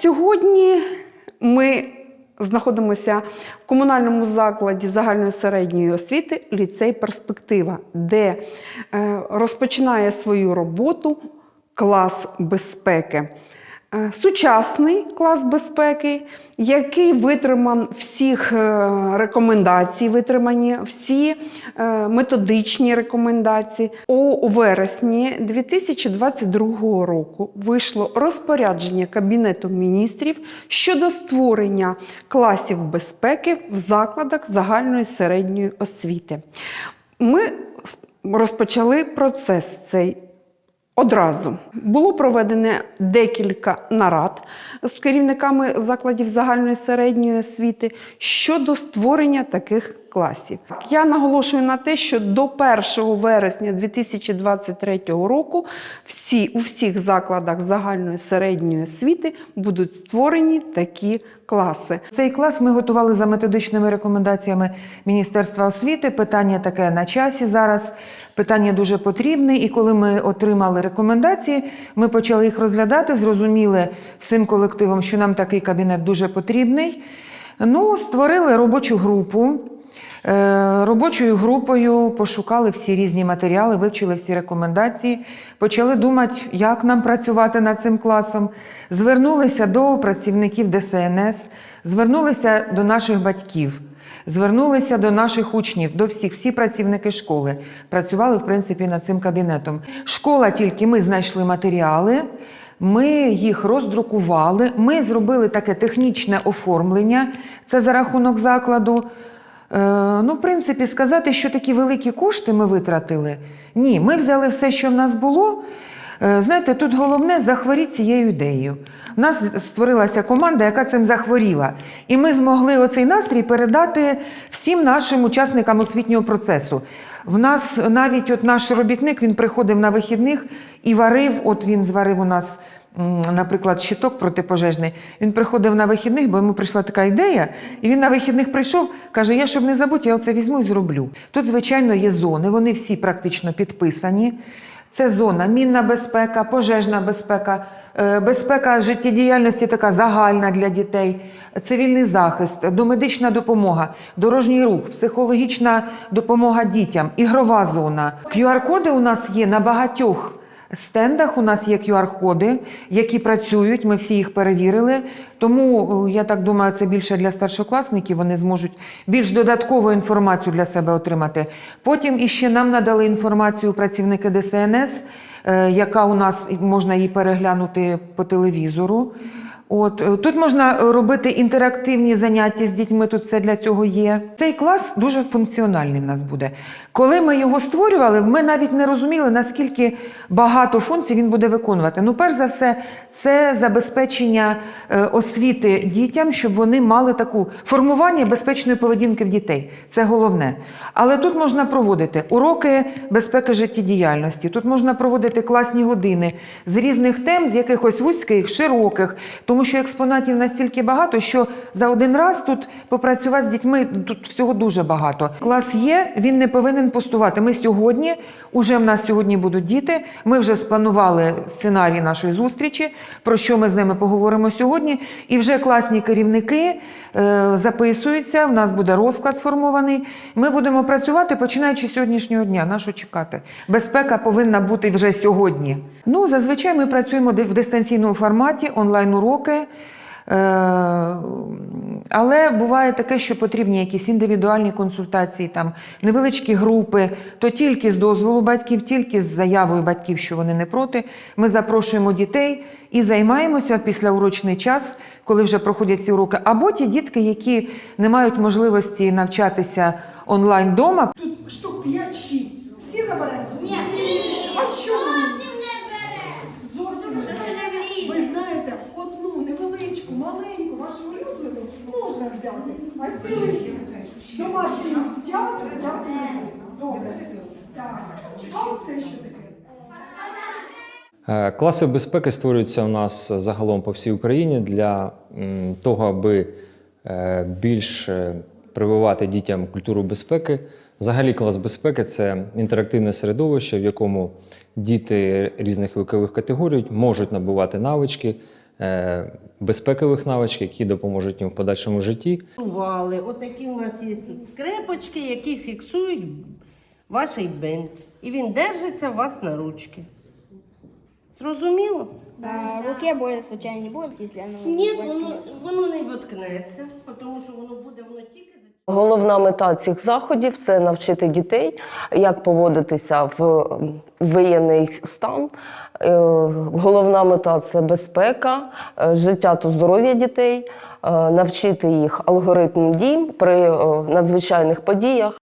сьогодні ми знаходимося в комунальному закладі загальної середньої освіти ліцей Перспектива, де е, розпочинає свою роботу клас безпеки. Е, Сучасний клас безпеки, який витриман всіх е, рекомендацій, витримані всі е, методичні рекомендації. У вересні 2022 року вийшло розпорядження Кабінету міністрів щодо створення класів безпеки в закладах загальної середньої освіти. Ми розпочали процес цей Одразу. Було проведено декілька нарад з керівниками закладів загальної середньої освіти щодо створення таких класів. Я наголошую на те, що до 1 вересня 2023 року всі, у всіх закладах загальної середньої освіти будуть створені такі класи. Цей клас ми готували за методичними рекомендаціями Міністерства освіти. Питання таке на часі зараз. Питання дуже потрібне. І коли ми отримали рекомендації, ми почали їх розглядати, зрозуміли всім колективом, що нам такий кабінет дуже потрібний. Ну, створили робочу групу. Е, Робочою групою пошукали всі різні матеріали, вивчили всі рекомендації, почали думати, як нам працювати над цим класом. Звернулися до працівників ДСНС, звернулися до наших батьків, звернулися до наших учнів, до всіх, всі працівники школи працювали в принципі над цим кабінетом. Школа тільки ми знайшли матеріали. Ми їх роздрукували, ми зробили таке технічне оформлення. Це за рахунок закладу. Е, ну, в принципі, сказати, що такі великі кошти ми витратили. Ні, ми взяли все, що в нас було. Е, Знаєте, тут головне захворіти цією ідеєю. У нас створилася команда, яка цим захворіла. І ми змогли оцей настрій передати всім нашим учасникам освітнього процесу. В нас навіть от наш робітник він приходив на вихідних і варив, от він зварив у нас наприклад, щиток протипожежний. Він приходив на вихідних, бо йому прийшла така ідея, і він на вихідних прийшов, каже: Я щоб не забути, я оце візьму і зроблю. Тут, звичайно, є зони, вони всі практично підписані. Це зона мінна безпека, пожежна безпека, е, безпека життєдіяльності така загальна для дітей, цивільний захист, домедична допомога, дорожній рух, психологічна допомога дітям, ігрова зона. QR-коди у нас є на багатьох стендах. У нас є QR-ходи, які працюють. Ми всі їх перевірили. Тому е, я так думаю, це більше для старшокласників. Вони зможуть більш додаткову інформацію для себе отримати. Потім іще нам надали інформацію працівники ДСНС, е, яка у нас можна її переглянути по телевізору. От е, тут можна робити інтерактивні заняття з дітьми. Тут все для цього є. Цей клас дуже функціональний в нас буде. Коли ми його створювали, ми навіть не розуміли, наскільки багато функцій він буде виконувати. Ну, перш за все, це забезпечення е, освіти дітям, щоб вони мали таку формування безпечної поведінки в дітей. Це головне. Але тут можна проводити уроки безпеки життєдіяльності. Тут можна проводити класні години з різних тем, з якихось вузьких, широких, тому що експонатів настільки багато, що за один раз тут попрацювати з дітьми тут всього дуже багато. Клас є, він не повинен пустувати. Ми сьогодні, уже в нас сьогодні будуть діти. Ми вже спланували сценарій нашої зустрічі, про що ми з ними поговоримо сьогодні. І вже класні керівники е, записуються. В нас буде розклад сформований. Ми будемо працювати починаючи з сьогоднішнього дня. На що чекати? Безпека повинна бути вже сьогодні. Ну, зазвичай ми працюємо в дистанційному форматі, онлайн-уроки. Е, Але буває таке, що потрібні якісь індивідуальні консультації, там невеличкі групи, то тільки з дозволу батьків, тільки з заявою батьків, що вони не проти. Ми запрошуємо дітей і займаємося після урочний час, коли вже проходять ці уроки. Або ті дітки, які не мають можливості навчатися онлайн вдома, Тут штук 5-6. Всі заберемо? Ні. А чому? Маленьку, вашу улюблену можна взяти. А цілий домашній час взяти не можна. Добре. Так. А це що таке? Е, Класи безпеки створюються у нас загалом по всій Україні для того, аби е, більш прививати дітям культуру безпеки. Взагалі, клас безпеки це інтерактивне середовище, в якому діти різних вікових категорій можуть набувати навички безпекових навичок, які допоможуть їм в подальшому житті. Фіксували. Отакі у нас є тут скрепочки, які фіксують ваш бинт. І він держиться у вас на ручки. Зрозуміло? А руке боли случайно не будет, если оно Ні, воно, воно не воткнеться, тому що воно буде воно тільки Головна мета цих заходів це навчити дітей, як поводитися в воєнний стан. Е, Головна мета це безпека, е, життя та здоров'я дітей, е, навчити їх алгоритм дій при надзвичайних подіях.